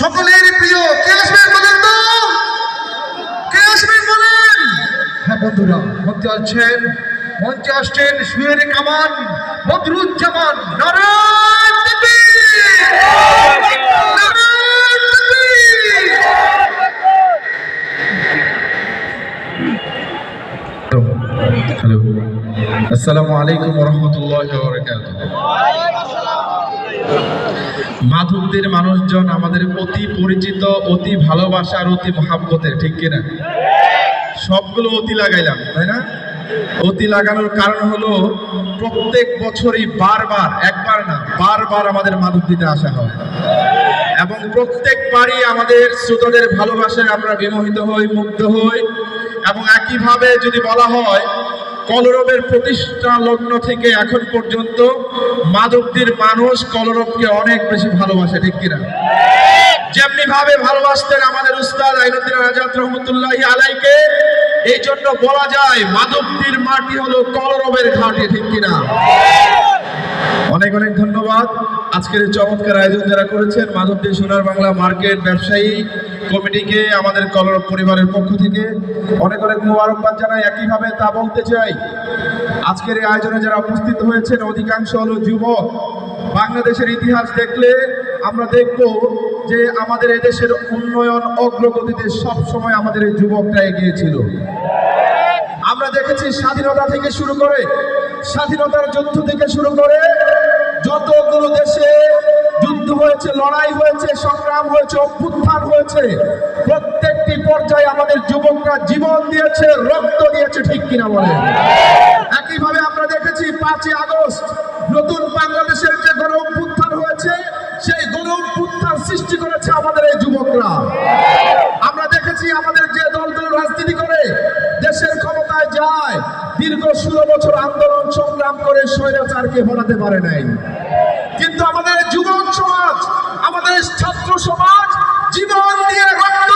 সকলের প্রিয় কে আসবেন বলেন তো। কে আসবেন বলেন। হ্যাঁ বন্ধুরা মঞ্চে আসছেন মঞ্চে আসছেন সুয়ের কামান, বদরুজ্জামান, নারায়ণ আসসালামু আলাইকুম রহমতুল্লাহ মাধবদের মানুষজন আমাদের অতি পরিচিত, অতি ভালোবাসার অতি মহাব্বতের, ঠিক কিনা? সবগুলো অতি লাগাইলাম, তাই না? অতি লাগানোর কারণ হলো প্রত্যেক বছরই বারবার, একবার না, বারবার আমাদের মাধব দিতে আসা হয়। এবং প্রত্যেকবারই আমাদের শ্রোতাদের ভালোবাসায় আমরা বিমোহিত হই, মুগ্ধ হই। এবং একইভাবে যদি বলা হয় কলরবের প্রতিষ্ঠা লগ্ন থেকে এখন পর্যন্ত মাধবদীর মানুষ কলরবকে অনেক বেশি ভালোবাসে, ঠিক কিনা? যেমনি ভাবে ভালোবাসতেন আমাদের উস্তাদ আইনুদ্দিন আজাদ রহমতুল্লাহ আলাইকে এই জন্য বলা যায় মাধবদীর মাটি হলো কলরবের ঘাটে, ঠিক কিনা? অনেক অনেক ধন্যবাদ। আজকের এই চমৎকার আয়োজন যারা করেছেন মাধবদী সোনার বাংলা মার্কেট ব্যবসায়ী কমিটিকে, আমাদের কলর পরিবারের পক্ষ থেকে অনেক অনেক মোবারকবাদ জানাই। একইভাবে তা বলতে চাই, আজকের এই আয়োজনে যারা উপস্থিত হয়েছেন, অধিকাংশ হলো যুবক। বাংলাদেশের ইতিহাস দেখলে আমরা দেখব যে আমাদের এদেশের উন্নয়ন অগ্রগতিতে সব সময় আমাদের এই যুবকরা এগিয়ে ছিল। আমরা দেখেছি স্বাধীনতা থেকে শুরু করে, স্বাধীনতার যুদ্ধ থেকে শুরু করে যতগুলো দেশে যুদ্ধ হয়েছে, লড়াই হয়েছে, সংগ্রাম হয়েছে, অভ্যুত্থান হয়েছে, প্রত্যেকটি পর্যায়ে আমাদের যুবকরা জীবন দিয়েছে, রক্ত দিয়েছে, ঠিক কিনা বলে একইভাবে আমরা দেখেছি পাঁচই আগস্ট, নতুন বাংলাদেশের যে গণ অভ্যুত্থান হয়েছে, সেই গণ অভ্যুত্থান সৃষ্টি করেছে আমাদের এই যুবকরা। আমরা দেখেছি আমাদের যে দলগুলো রাজনীতি করে দেশের ক্ষমতায় যায়, দীর্ঘ ষোলো বছর আন্দোলন সংগ্রাম করে স্বৈরাচারকে হরাতে পারে নাই। কিন্তু আমাদের যুবক সমাজ, আমাদের ছাত্র সমাজ জীবন দিয়ে রক্ত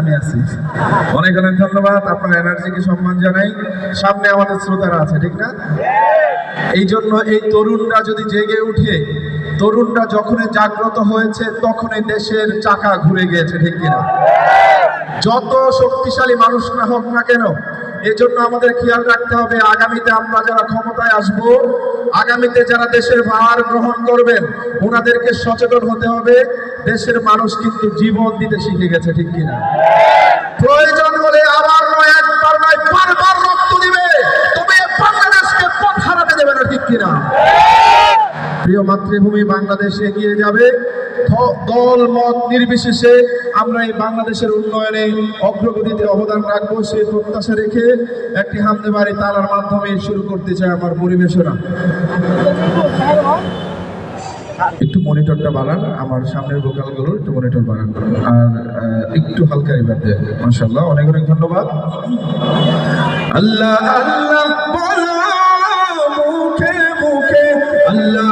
আমি আছি। অনেক অনেক ধন্যবাদ, আপনার এনার্জিকে সম্মান জানাই। সামনে আমাদের শ্রোতারা আছে, ঠিক না? এই জন্য এই তরুণরা যদি জেগে উঠে, তরুণরা যখনই জাগ্রত হয়েছে, তখনই দেশের চাকা ঘুরে গিয়েছে, ঠিক কিনা? যত শক্তিশালী মানুষ না হোক না কেন এজন্য আমাদের খেয়াল রাখতে হবে, আগামীতে আমরা যারা ক্ষমতায় আসব, আগামীতে যারা দেশের ভার গ্রহণ করবেন, ওনাদেরকে সচেতন হতে হবে, দেশের মানুষ কিন্তু জীবন দিতে শিখে গেছে, ঠিক কিনা? প্রয়োজন হলে আবার নয়, একবার নয়, বারবার রক্ত দিবে। তবে বাংলাদেশকে পথ হারাতে দেবে না, ঠিক কিনা? প্রিয় মাতৃভূমি বাংলাদেশ এগিয়ে যাবে। দল মত নির্বিশেষে আমরা এই বাংলাদেশের উন্নয়নে অগ্রগতিতে অবদান রাখব। সেই প্রত্যাশা রেখে একটি হামদে বাড়ি তালার মাধ্যমে শুরু করতে চাই আমার পরিবেশনা। একটু মনিটরটা বাড়ান, আমার সামনের ভোকালগুলো একটু মনিটর বাড়ান। আর একটু হালকা রিভার দেন মাশাল্লাহ অনেক অনেক ধন্যবাদ। আল্লাহ আল্লাহ মুখে মুখে, আল্লাহ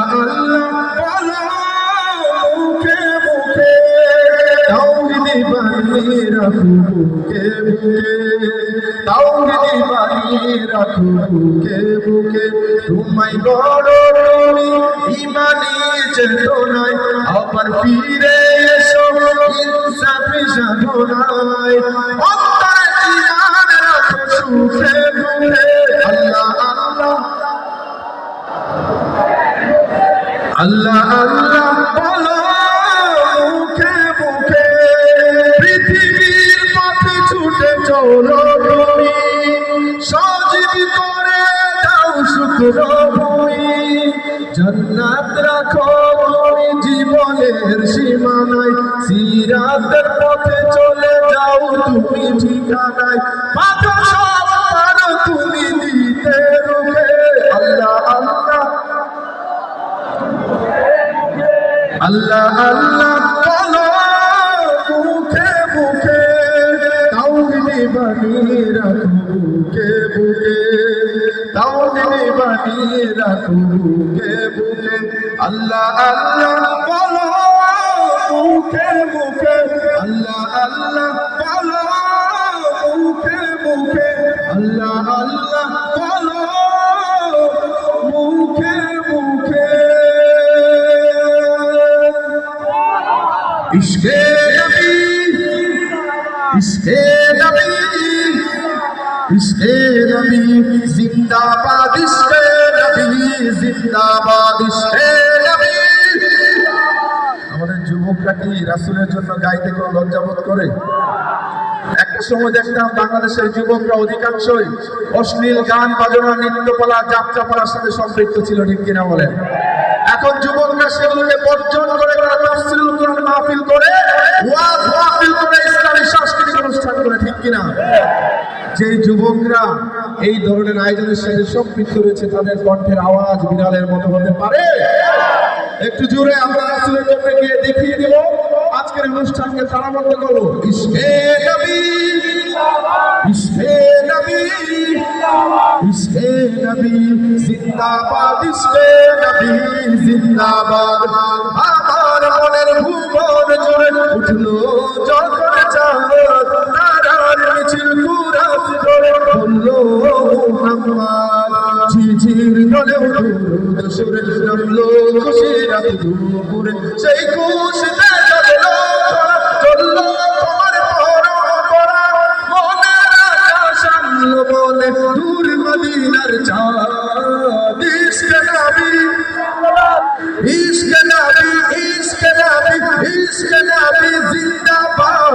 বানিয়ে রাখো বুকে আল্লাহ আল্লাহ আল্লাহ আল্লাহ বলো চলো তুমি, সজীব করে দাও শুক্র ভূমি জন্নাত রাখো তুমি জীবনের সীমানায়, সিরাতের পথে চলে যাও তুমি ঠিকানায়। পাঠো সব পারো তুমি দিতে রুখে, আল্লাহ আল্লাহ। আল্লাহ আল্লাহ। বানিয়ে রাখো বুকে? বুকে তাওহিদি বানিয়ে জওয়ানিরা বুকে বুকে? আল্লাহ আল্লাহ বলো মুখে মুখে আল্লাহ আল্লাহ বলো মুখে মুখে আল্লাহ আল্লাহ বলো মুখে মুখে ইশকে নবী, ইশকে নবী, জিন্দাবাদ নবী জিন্দাবাদ নবী। আমাদের যুবকরা কি রাসূলের জন্য গাইতে কোনো লজ্জাবোধ করে? একটা সময় দেখতাম বাংলাদেশের যুবকরা অধিকাংশই অশ্লীল গান, বাজনা, নৃত্যকলা, যাত্রাপালার সাথে সম্পৃক্ত ছিল, ঠিক কিনা বলেন? এখন যুবকরা সেগুলোকে বর্জন করে তারা তাফসীরুল কোরআন মাহফিল করে, ওয়াজ মাহফিল করে, ইসলামী সাংস্কৃতিক অনুষ্ঠান করে, ঠিক কিনা? যে যুবকরা এই ধরনের আয়োজনের সাথে সম্পৃক্ত রয়েছে, তাদের কণ্ঠের আওয়াজ বিড়ালের মতো হতে পারে। একটু জোরে আমরা রাসূলের জন্য গিয়ে দেখিয়ে দেব, আজকের অনুষ্ঠানকে তারাবদ্ধ করব ইশকে নবী ইশকে নবী ইশকে নবী, জিন্দাবাদ নবী, জিন্দাবাদ। আমার মনের ভুবন জুড়ে উঠল যখন বলল মুহাম্মদ। ঝিঝির নলে উঠুর সুরে নামলো খুশি রাত দুপুরে সেই খুশিতে চলল চলল তোমার পরম্পরা। মনের আকাশ আনলো বলে দূর মদিনার চাঁদ। ইশকে নবী জিন্দাবাদ।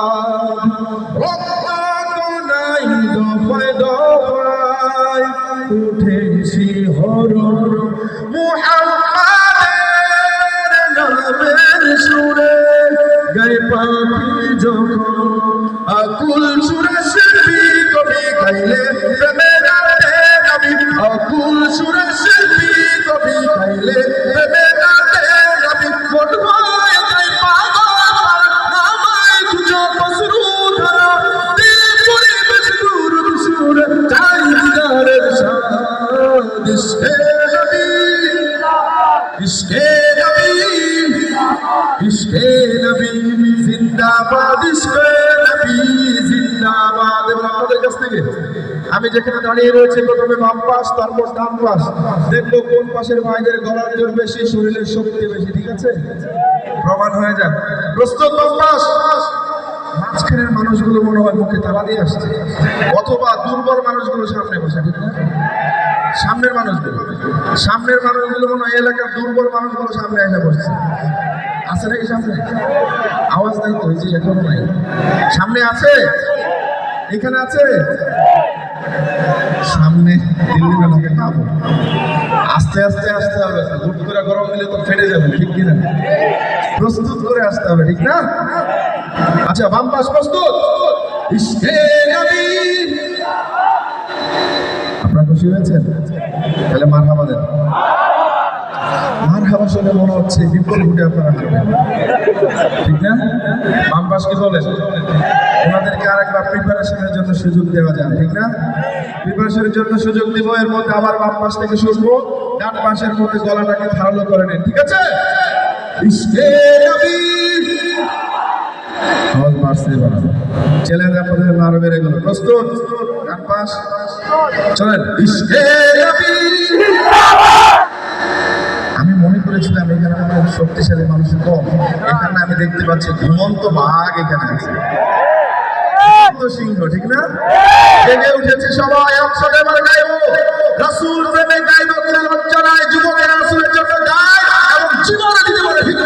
আকুল সুরে শিল্পী কবি গাইলে থেকে আমি যেখানে দাঁড়িয়ে রয়েছে, প্রথমে বাম পাশ, তারপর ডান পাশ। দেখব কোন পাশের ভাইদের গলার জোর বেশি, শরীরের শক্তি বেশি, ঠিক আছে? প্রমাণ হয়ে যাক। প্রস্তুত, বাম পাশ? মাঝখানের মানুষগুলো মনে হয় মুখে তালা দিয়ে আসছে। অথবা দুর্বল মানুষগুলো সামনে বসে, ঠিক না? সামনের মানুষগুলো। সামনের মানুষগুলো মনে হয় এলাকার দুর্বল মানুষগুলো সামনে এসে বসছে। আছে নাকি সামনে? আওয়াজ নাই তো, এই যে এখনও নাই। সামনে আছে? এখানে আছে? সামনে দিল্লি মেলাকে নামো। আস্তে আস্তে, আসতে হবে। হুট করে গরম দিলে তো ফেটে যাবে, ঠিক কিনা? প্রস্তুত করে আসতে হবে, ঠিক না? আচ্ছা বাম পাশ প্রস্তুত? আপনারা খুশি হয়েছেন? তাহলে মার দেন। মার শুনে মনে হচ্ছে বিপুল ভোটে আপনারা ঠিক না? বাম কি বলেন? ওনাদেরকে আরেকবার প্রিপারেশনের জন্য সুযোগ দেওয়া যায় ঠিক না? প্রিপারেশনের জন্য সুযোগ দিব, এর মধ্যে আবার বাম পাশ থেকে শুনব। ডান পাশের মধ্যে গলাটাকে ধারালো করে নিন, ঠিক আছে? আওয়াজ বাড়ছে আরও বেড়ে গেল। প্রস্তুত? ডান পাশ? চলেন নবী আমি মনে করেছিলাম এখানে কোনো শক্তিশালী মানুষ কম এখানে আমি দেখতে পাচ্ছি ঘুমন্ত বাঘ এখানে আছে। সিংহ, ঠিক না? জেগে উঠেছে সবাই একসাথে আমার গাইব। রাসুল প্রেমে গাইব, কোনো লজ্জা নাই। যুবকেরা রাসুলের জন্য গায় এবং জীবনে দিতে পারে ঠিক